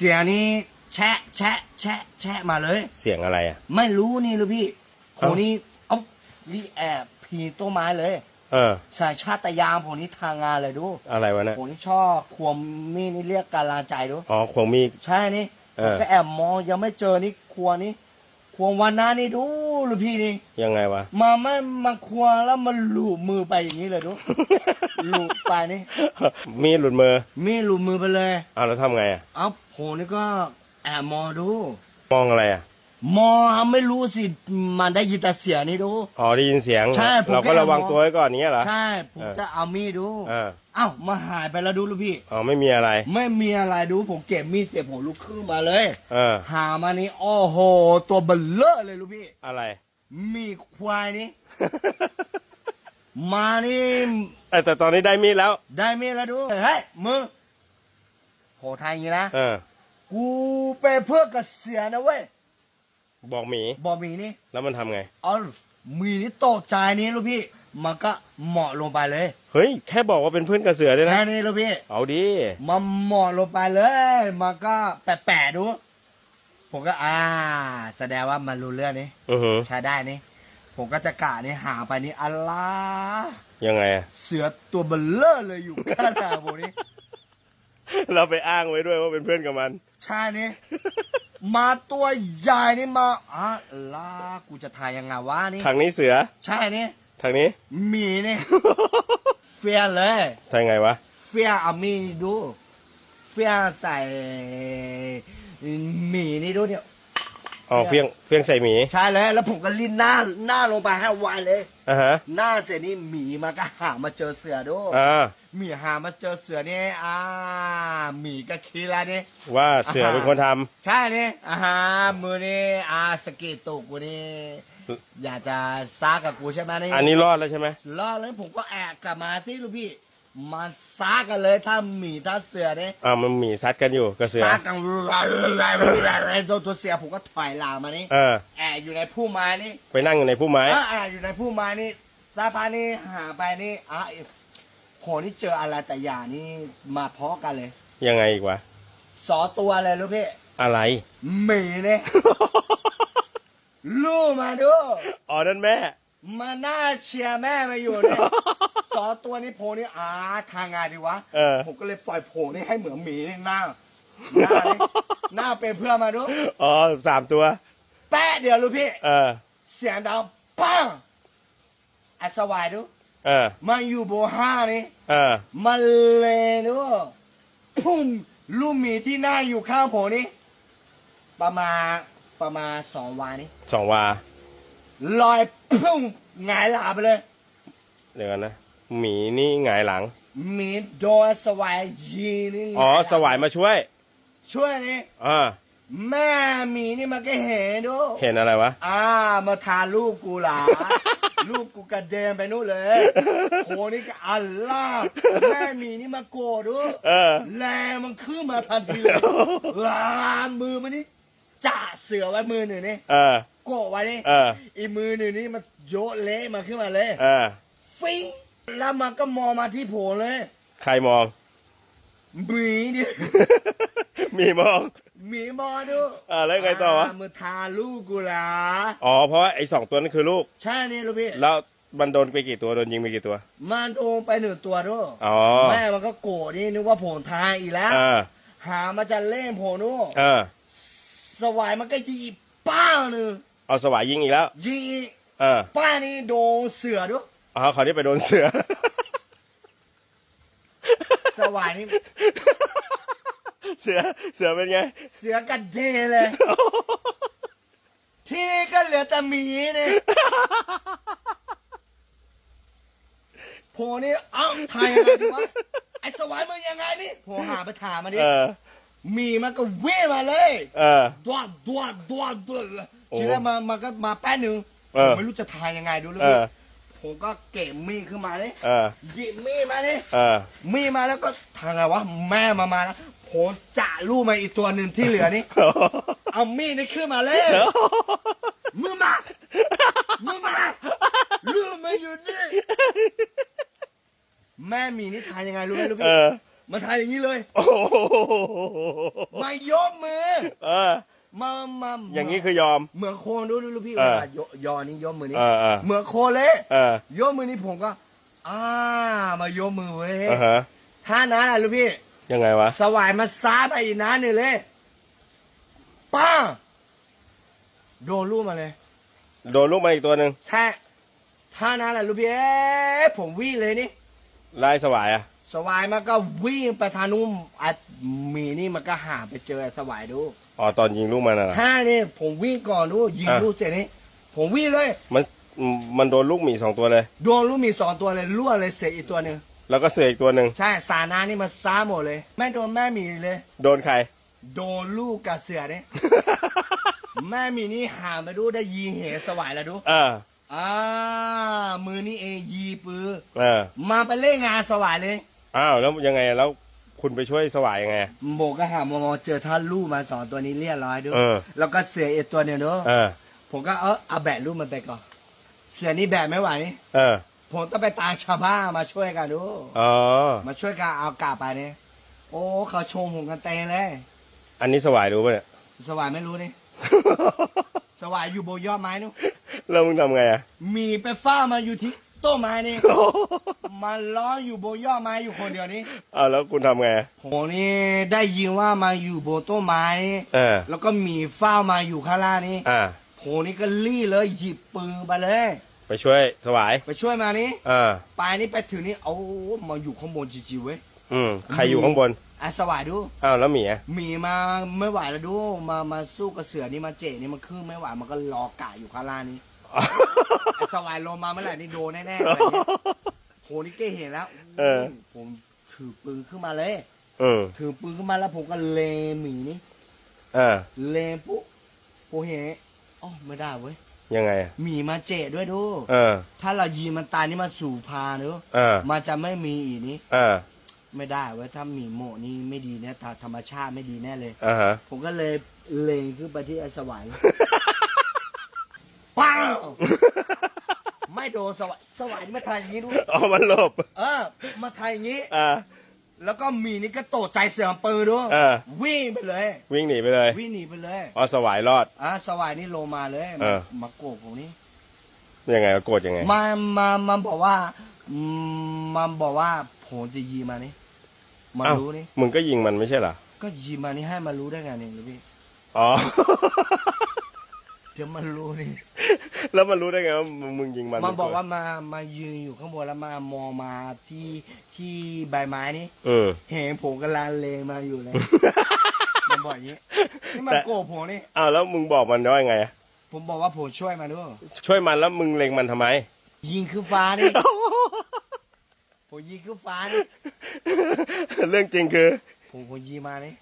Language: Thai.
เสียงนี้แชะแชะแชะแชะมาเลย เสียงอะไรอะ ไม่รู้นี่ลูกพี่ผเอ้ามนี่เอ้ารีแอบพีต้นไม้เลย เออ สายชาตยามผมนี่ทางงานเลยดูอะไรวะนะผมนี่ชอบควมมีดนี่เรียกการลาใจดูอ๋อควงมีด ใช่นี่เอผมอก็แอบมองยังไม่เจอนี่ครัวนี่ควงวันหน้านี่ดูลูกพี่นี่ ยังไงวะ มาไม่มาควงแล้วมันหลูบมือไปอย่างนี้เลยดู หลูบไปนี่มีดหลุดมือมีดหลูบมือไปเลย เอาแล้วทำไงอะ เอา ผมนี่ก็แอบมองดู มองอะไรอะ มองไม่รู้สิมันได้ยินแต่เสียงนี่ดู อ๋อได้ยินเสียง ใช่ผมเราก็แค่ระวังมอง ตัวไว้ก่อนเนี้ยเหรอ ใช่ผมเออจะเอามีดดูเออ เอ้ามาหายไปแล้วดูลูกพี่ อ๋อไม่มีอะไร ไม่มีอะไรดูผมเก็บมีดเสร็จผมลุกขึ้นมาเลย เออ หามานี่โอ้โห ตัวเบลเลอร์เลยลูกพี่ อะไร มีควายนี่ มานี่แต่แต่ตอนนี้ได้มีดแล้ว ได้มีดแล้วดูเฮ้ยมึงโหไทยอย่างนี้นะ เออ กูเป็นเพื่อนกับเสียนะเว้ยบอกหมี บอกมีนี่ แล้วมันทำไง เอามีนี่ตกใจนี่ลูกพี่ มันก็เหมาะลงไปเลยเฮ้ย แค่บอกว่าเป็นเพื่อนกระเสือด้วยนะแค่นี้ลูกพี่ เอาดิ มันเหมาะลงไปเลย มันก็แปะๆดู ผมก็อ่า แสดงว่ามันรู้เรื่องนี้อือหือใช้ได้นี่ ผมก็จะกะนี่หาไปนี่อัลลายังไงอะเสือตัวเบลเลอร์เลยอยู่ข้างหน้าผมนี่ เราไปอ้างไว้ด้วยว่าเป็นเพื่อนกับมันใช่นี่ มาตัวใหญ่นี่มาอะลากูจะทายยังไงวะนี่ทางนี้เสือ ใช่นี่ทางนี้ หมีนี่ เฟียเลยทางไงวะ เฟียเอามีดดู เฟียใส่หมีนี่ดูเนี่ยอ๋อเฟียงเฟียงใส่หมี ใช่เลยแล้วผมก็ลิ้นหน้าหน้าลงไปให้ไวเลยอะฮะ หน้าเสร็จนี่หมีมันก็หามาเจอเสือดูอ่า หมีหามาเจอเสือนี่อ่าหมีก็คิดแล้วนี่ ว่าเสือเป็นคนทำ ใช่นี่อ่าฮะมือนี่อ่าสะกิดตุกกูนี่อยากจะซ่ากับกูใช่ไหมนี่อันนี้รอดแล้วใช่ไหม รอดแล้วผมก็แอบกลับมาที่ลูกพี่ มาซ่ากันเลยถ้าหมีถ้าเสือเนี่ยอ่ามันหมีซัดกันอยู่กับเสือซ่ากันตัวตัวเสือผมก็ถอยหลังมานี่เออ แอบอยู่ในพุ่มไม้นี่ไปนั่งอยู่ในพุ่มไม้ เออแอบอยู่ในพุ่มไม้นี่ซาพานี่หาไปนี่อะ โหนี่เจออะไรแต่อย่างนี่มาเพาะกันเลย ยังไงอีกวะ สอตัวเลยลูกพี่อะไร หมีเนี่ย ลูกมาดู อ๋อ นั่นแม่ มาหน้าเชียร์แม่มาอยู่เนี่ย สอตัวนี้โพนี่อาทางงานดีวะ เออ ผมก็เลยปล่อยโผนี่ให้เหมือนหมีนี่หน้าหน้านี่ หน้าเป็นเพื่อนมาดู อ๋อสามตัว แป๊ะเดียวลูกพี่ เออ เสียงดังปังไอ้สวายดู เออ มันอยู่โบห้านี่เออ มันเลยดูพุ่มลูกหมีที่หน้าอยู่ข้างผมนี่ประมาณประมาณสองวันนี้สองวา ลอยพุ่งหงายหลาไปเลยเดี๋ยวกันนะ หมีนี่หงายหลังมีโดนสวายยีนี่หงอ๋อหลังสวายมาช่วย ช่วยนี่อ่า แม่หมีนี่มันก็เห็นดูเห็นอะไรวะ อ่า มาทานลูกกูหลา ลูกกูกระเด็นไปนู่นเลยโหนี่ก็อัลล่าแม่หมีนี่มาโกรธดูเออ แรงมันขึ้นมาทันทีเลยว้ามือมันนี่จ่าเสือไว้มือหนึ่งนี่เออ โกะไว้นี่เออ อีกมือหนึ่งนี่มันโยะเละมาขึ้นมาเลยเออ ฟิงแล้วมันก็มองมาที่ผมเลยใครมอง หมีดิ มีมอง หมีมองดูอ่าแล้วไงต่อวะ มือทาลูกกูหลาอ๋อเพราะว่าไอ้สองตัวนั่นคือลูก ใช่นี่ลูกพี่แล้วมันโดนไปกี่ตัวโดนยิงไปกี่ตัว มันโดนไปหนึ่งตัวด้วยอ๋อแม่มันก็โกรธนี่นึกว่าผมทายอีกแล้ว เออหามาจะเล่นผมนู่นเออสวายมันก็ยีป้างหนึ่งเอาสวายยิงอีกแล้ว ยีเออป้านี่โดนเสือด้วยอ๋อเขาวนี่ไปโดนเสือ สวายนี่ เสือเสือเป็นไง เสือกระเดนเลย ที่นี่ก็เหลือแต่หมีนี่โพนี่เอ้าทายยังไงดีวะไอ้สวายมึงยังไงนี่โพหาไปถามมาดิเออหมีมันก็เว่มาเลยเออ ดวดดวดดวดดวดโอ้ทีแรกมามันก็มาแป๊บหนึ่งเอผอมไม่รู้จะทายยังไงดูแล้วเออผมก็เก็บมีดขึ้นมาเนี่ยเออ หยิบมีดมาเนี่ยเออ มีดมาแล้วก็ทางไงวะแม่มามาแล้ว ผมจะลูกมาอีกตัวหนึ่งที่เหลือนี่เอามีดนี่ขึ้นมาเลยมือมามือมาลูกมาอยู่นี่แม่หมีนี่ทายยังไงรู้ไหมลูกเอพี่อมาถ่ายอย่างนี้เลย โอ้โหมายกมือ เออ มามาอย่างนี้คือยอม เหมือนโคนดูดูดูพี่เอเวอลายยอนี่ยกมือนี่เออเออเหมือนโคนเลยเออยกมือนี่ผมก็ อ่ามายกมือเว้ยอ่าฮะ ท่านั้นอะลูกพี่ ยังไงวะ สวายมาซ้าไปอีกน้าหนึ่งเลยป้าโดนลูกมาเลย โดนลูกมาอีกตัวหนึ่งใช่ท่านั้นแหละลูกพี่เอ๊ะผมวิ่งเลยนี่ลายสวายอะ สวายมันก็วิ่งไปทางนู้นอัดหมีนี่มันก็หาไปเจอสวายดูอ๋อตอนยิงลูกมันน่ะนะ ท่านี่ผมวิ่งก่อนดูยิงอะ ลูกเสร็จนี่ผมวิ่งเลย มันมันโดนลูกหมีสองตัวเลยโดนลูกหมีสองตัวเลยล่วงเลยเสร็จอีกตัวหนึ่ง แล้วก็เสืออีกตัวหนึ่งใช่สานานี่มันซ้าหมดเลยไม่โดนแม่หมีเลย โดนใคร โดนลูกกับเสือเนี่ย แม่หมีนี่หามาดูได้ยีเหสวายแล้วดูเอออ่ามือนี่เองยีปือ เออมาไปเล่นงานสวายเลย อ้าวแล้วยังไงแล้วคุณไปช่วยสวายยังไง โบก็หามองเจอท่านลูกมาสองตัวนี้เรียบร้อยดูเออ แล้วก็เสืออีกตัวหนึงเนอะเออ ผมก็เออเอาแบะลูกมันไปก่อน เสือนี่แบะไม่ไหว เออ ผมต้องไปตามชาวบ้านมาช่วยกันดูอ๋อมาช่วยกันเอากลับไปเนี่ยโอ้เขาชมผมกันเต็มเลยอันนี้สวายรู้ป่ะเนี่ย สวายไม่รู้นี่ สวายอยู่บนยอดไม้นู้นแล้วมึงทำไงอะ มีไปฟ้ามาอยู่ที่ต้นไม้นี่มันล้ออยู่บนยอดไม้อยู่คนเดียวนี่อ้าวแล้วคุณทำไงอะผมนี่ได้ยินว่ามาอยู่บนต้นไม้นี่เออ แล้วก็มีฟ้ามาอยู่ข้างล่างนี่อ่า ผมนี่ก็รีบเลยหยิบปืนไปเลย ไปช่วยสวาย ไปช่วยมานี่อ่าไปนี่ไปถึงนี่เอามาอยู่ข้างบนจริงๆเว้ยอืมใครอยู่ข้างบน อะสวายดู อ้าวแล้วหมีอะหมีมาไม่ไหวแล้วดู มามาสู้กับเสือนี่มาเจนี่มันครึ่งไม่ไหวมันก็รอกะอยู่ข้างล่างนี่ไอ้สวายลงมาเมื่อไหร่นี่โดนแน่ๆอะไรเงี้ยโหนี่เก้เห็นแล้วเออ ผมถือปืนขึ้นมาเลย อืมถือปืนขึ้นมาแล้วผมก็เลงหมีนี่อ่าเลงปุ๊บผมเห็นอ๋อไม่ได้เว้ย ยังไงอะหมีมาเจด้วยดู เออ ถ้าเรายิงมันตายนี่มาสู่พาเนอะเออ มันจะไม่มีอีกนี้อ่าไม่ได้เว้ยถ้าหมีโมนี่ไม่ดีเนี่ยธรรมชาติไม่ดีแน่เลย อ่าฮะ ผมก็เลยเลงขึ้นไปที่ไอ้สวายปังไม่โดนสวายสวายนี่มาทายอย่างนี้ด้วย อ๋อมันหลบ เออ มาทายอย่างนี้ อ่า แล้วก็หมีนี่ก็ตกใจเสือปืนด้วยเออ วิ่งไปเลย วิ่งหนีไปเลยวิ่งหนีไปเลยอ๋อสวายรอด อะสวายนี่ลงมาเลยเอมาอมาโกรธผมนี่ยังไงโกรธยังไง มามามันบอกว่าอืมมันบอกว่าผมจะยีมานี่มาอ้าว รู้นี่มึงก็ยิงมันไม่ใช่เหรอ ก็ยีมานี่ให้มารู้ได้ไงเนี่ยลูกพี่อ๋อ เดี๋ยวมันรู้นี่ แล้วมันรู้ได้ไงว่ามึงยิงมันมันบอกว่ามามายืนอยู่ข้างบนแล้วมามองมาที่ที่ใบไม้นี่อืมเห็นผมกำลังเลงมาอยู่เลยมันบอกอย่างนี้นี่มันแต่ โกรธผมนี่อ้าวแล้วมึงบอกมันว่ายังไงอะผมบอกว่าผมช่วยมาด้วยช่วยมันแล้วมึงเล็งมันทำไม ยิงคือฟ้านี่ผมยิงคือฟ้านี่เรื่องจริงคือผมผมยิงมานี่